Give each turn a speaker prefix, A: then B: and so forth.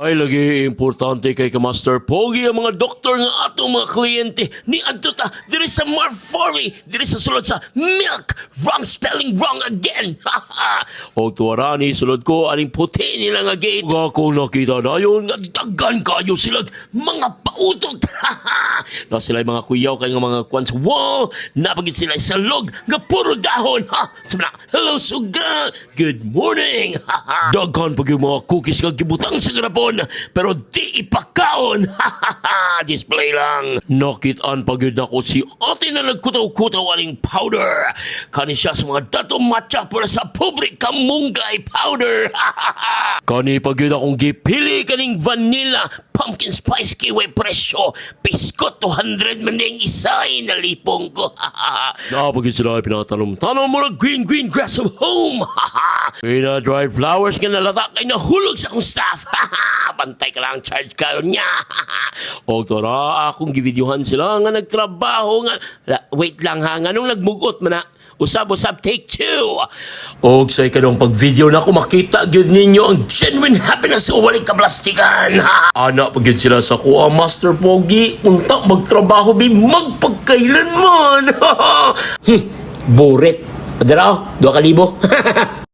A: Ay lagi importante kay ka Master Pogi ang mga doktor nga atong mga kliyente ni adto ta diri sa Marfori diri sa sulod sa milk. Wrong spelling wrong again. O tuwarani sulod ko aning puti nila nga gate. Nga ko nakita dayon nga daggan kayo sila mga pautot na sila mga kuyaw kay nga mga kwan sa wall. Napagit sila sa log nga puro dahon. Ha? Sabi na hello suga. Good morning. Daghan pag yung mga cookies nga gibutang sa garapon pero di ipakaon. Display lang. Nakitaan pag yun ako si ate na nagkutaw-kutaw aning powder. Kani siya sa mga dato matcha para sa pobre kamunggay powder kani pag yun akong gipili kaning vanilla pumpkin spice kiwi presyo biskot 200 man ding isay na lipong ko. Napagin sila ay pinatanong-tanong mo na green green grass of home. Pina dry flowers nga nalatak ay nahulog sa akong staff. Pantay ka lang charge ka niya. O tora akong givideohan sila nga nagtrabaho nga. Wait lang ha nga nung nagmugot man na Usab-usab, take two. O say ka pag video na ako makita gyud ninyo ang genuine happiness o walang kaplastikan. Ha? Ana pag sila sa kuha, Master Pogi. Unta magtrabaho bi magpagkailanman. buret. Padaraw, dua kalibo.